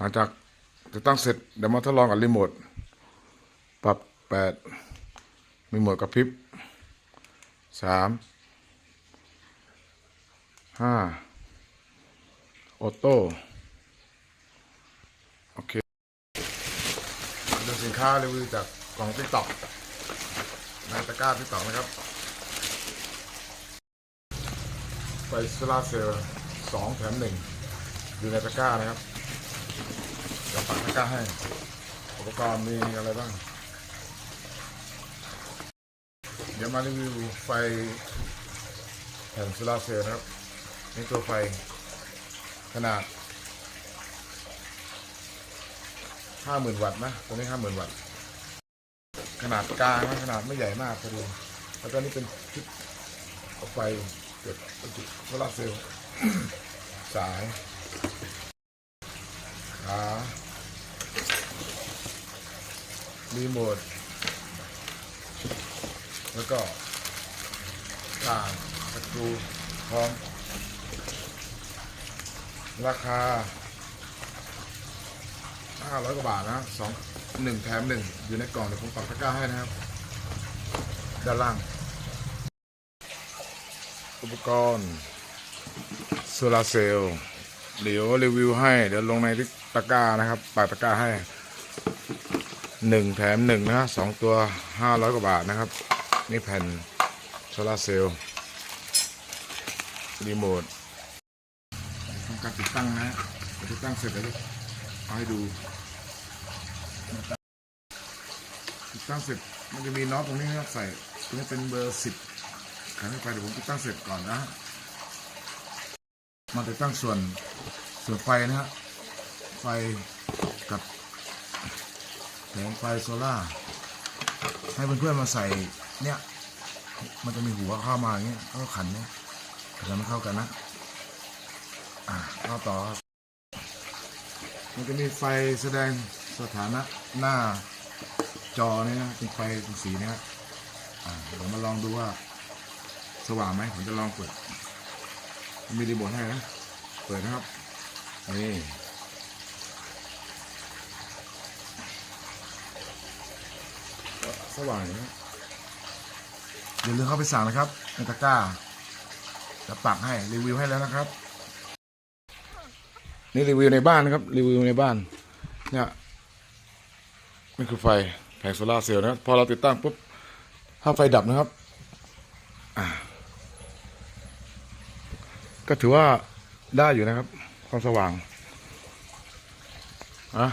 หลังจากติดตั้งเสร็จเดี๋ยวมาทดลองกับรีโมทปรับแปดรีโมทกระพริบสามห้าออโต้โอเคดูสินค้ารีวิวจากกล่องติ๊กต็อกในตะกร้าติ๊กต็อกนะครับไฟโซลาเซลล์สองแถมหนึ่งอยู่ในตะกร้านะครับ เดี๋ยวปักตะกร้าให้ อุปกรณ์มีอะไรบ้าง เดี๋ยวมารีวิวไฟแผ่นโซลาเซลล์นะครับนี่ตัวไฟขนาด 50,000 วัตต์นะตัวนี้ 50,000 วัตต์ ขนาดกลางนะขนาดไม่ใหญ่มากพอดีแล้วก็นี่เป็นชุดไฟเกิดประจุโซลาเซลล์สาย ขารีโมทแล้วก็ต่างตะกรูพร้อม ราคา500กว่าบาทนะสองหนึ่งแถมหนึ่งอยู่ในกล่องเดี๋ยวผมปักตะกร้าให้นะครับ ด้านล่าง อุปกรณ์โซลาเซลล์เดี๋ยวรีวิวให้ เดี๋ยวลงใน ตะกร้านะครับปากตะกร้าให้หนึ่งแถมหนึ่งนะสองตัวห้าร้อยกว่าบาทนะครับ นี่แผ่นโซลาเซลล์รีโมททำการติดตั้งนะติดตั้งเสร็จแล้วเอาให้ดูติดตั้งเสร็จมันจะมีน็อตตรงนี้นะครับใส่ตรงนี้เป็นเบอร์สิบขันไปเดี๋ยวผมติดตั้งเสร็จก่อนนะมาติดตั้งส่วนส่วนไฟนะฮะ ไฟกับแผงไฟโซล่าให้เพื่อนๆมาใส่เนี่ยมันจะมีหัวเข้ามาอย่างเงี้ยแล้วก็ขันเนี่ยขันมันเข้ากันนะอ่าเข้าต่อมันจะมีไฟแสดงสถานะหน้าจอเนี่ยนะเป็นไฟเป็นสีนะฮะอ่าเดี๋ยวมาลองดูว่า สว่างไหมผมจะลองเปิดมีรีโมทให้นะ เปิดนะครับนี่ สว่างอย่างนี้อย่าลืมเข้าไปสั่งนะครับในตะกร้าจะปักให้รีวิวให้แล้วนะครับ นี่รีวิวในบ้านนะครับ รีวิวในบ้านเนี่ยนี่คือไฟแผงโซลาเซลล์นะพอเราติดตั้งปุ๊บถ้าไฟดับนะครับก็ถือว่าได้อยู่นะครับ ความสว่างอะ